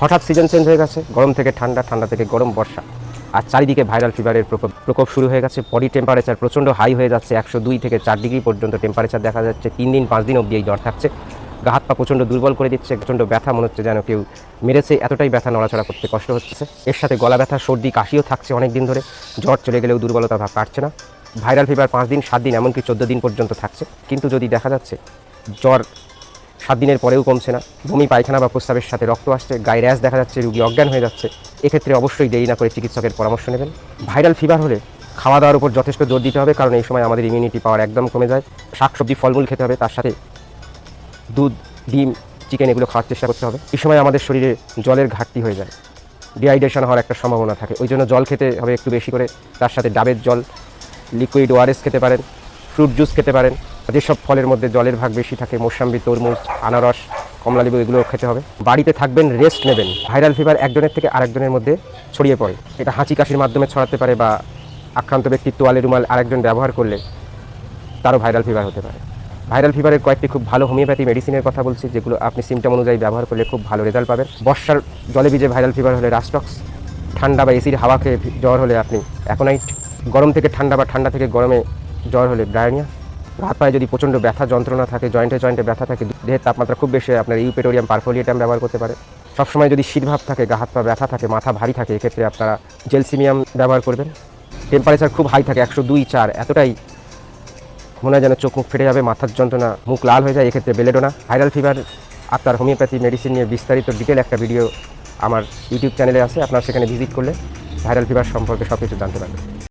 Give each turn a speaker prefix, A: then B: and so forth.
A: হঠাৎ season change হয়ে গেছে, গরম থেকে ঠান্ডা ঠান্ডা থেকে গরম বর্ষা। আর চারিদিকে ভাইরাল ফিভারের প্রকোপ প্রকোপ শুরু হয়ে গেছে বডি টেম্পারেচার প্রচণ্ড হাই হয়ে যাচ্ছে, একশো দুই থেকে চার ডিগ্রি পর্যন্ত টেম্পারেচার দেখা যাচ্ছে, তিন দিন, পাঁচ দিন অবধি এই জ্বর থাকছে। গা, হাত পা প্রচণ্ড দুর্বল করে দিচ্ছে, প্রচণ্ড ব্যথা, মনে হচ্ছে যেন কেউ মেরেছে, এতটাই ব্যথা, নড়াচড়া করতে কষ্ট হচ্ছে। এর সাথে গলা ব্যথা, সর্দি, কাশিও থাকছে অনেক দিন ধরে, জ্বর চলে গেলেও দুর্বলতা ভাব কাটছে না। ভাইরাল ফিভার পাঁচ দিন, সাত দিন, এমনকি চোদ্দ দিন পর্যন্ত থাকছে। কিন্তু যদি দেখা যাচ্ছে, জ্বর সাত দিনের পরেও কমছে না। বমি, পায়খানা বা প্রস্রাবের সাথে রক্ত আসছে, গায়ে র্যাশ দেখা যাচ্ছে, রুগী অজ্ঞান হয়ে যাচ্ছে। এক্ষেত্রে অবশ্যই দেরি না করে চিকিৎসকের পরামর্শ নেবেন। ভাইরাল ফিভার হলে খাওয়া দাওয়ার উপর যথেষ্ট জোর দিতে হবে, কারণ এই সময় আমাদের ইমিউনিটি পাওয়ার একদম কমে যায়। শাকসবজি, ফলমূল খেতে হবে, তার সাথে দুধ, ডিম চিকেন এগুলো খাওয়ার চেষ্টা করতে হবে। এই সময় আমাদের শরীরে জলের ঘাটতি হয়ে যায়। ডিহাইড্রেশন হওয়ার একটা সম্ভাবনা থাকে। ওই জন্য জল খেতে হবে একটু বেশি করে। তার সাথে ডাবের জল লিকুইড ওআরএস খেতে পারেন ফ্রুট জুস খেতে পারেন। যেসব ফলের মধ্যে জলের ভাগ বেশি থাকে, মোসাম্বি, তরমুজ, আনারস, কমলালেবু এগুলো খেতে হবে। বাড়িতে থাকবেন রেস্ট নেবেন। ভাইরাল ফিভার একজনের থেকে আরেকজনের মধ্যে ছড়িয়ে পড়ে। এটা হাঁচি কাশির মাধ্যমে ছড়াতে পারে বা আক্রান্ত ব্যক্তির তোয়ালে রুমাল আরেকজন ব্যবহার করলে তারও ভাইরাল ফিভার হতে পারে। ভাইরাল ফিভারের কয়েকটি খুব ভালো হোমিওপ্যাথি মেডিসিনের কথা বলছি, যেগুলো আপনি সিমটম অনুযায়ী ব্যবহার করলে খুব ভালো রেজাল্ট পাবেন। বর্ষার জলে ভিজে ভাইরাল ফিভার হলে রাস্টক্স ঠান্ডা বা এসির হাওয়া খেয়ে জ্বর হলে আপনি অ্যাকোনাইট গরম থেকে ঠান্ডা বা ঠান্ডা থেকে গরমে জ্বর হলে ব্রায়নিয়া হাত পায়ে যদি প্রচণ্ড ব্যথা যন্ত্রণা থাকে জয়েন্টে জয়েন্টে ব্যথা থাকে, দেহের তাপমাত্রা খুব বেশি আপনার ইউপেটোরিয়াম পারফোলিয়েটাম ব্যবহার করতে পারে। সবসময় যদি শীতভাব থাকে, গা হাত পা ব্যথা থাকে, মাথা ভারী থাকে, এক্ষেত্রে আপনারা জেলসিমিয়াম ব্যবহার করবেন। টেম্পারেচার খুব হাই থাকে, একশো দুই চার, এতটাই মনে হয় যেন চোখ মুখ ফেটে যাবে, মাথার যন্ত্রণা, মুখ লাল হয়ে যায়, এক্ষেত্রে বেলেডোনা। ভাইরাল ফিভার আপনার হোমিওপ্যাথি মেডিসিন নিয়ে বিস্তারিত ডিটেল একটা ভিডিও আমার ইউটিউব চ্যানেলে আছে, আপনারা সেখানে ভিজিট করলে ভাইরাল ফিভার সম্পর্কে সব কিছু জানতে পারবেন।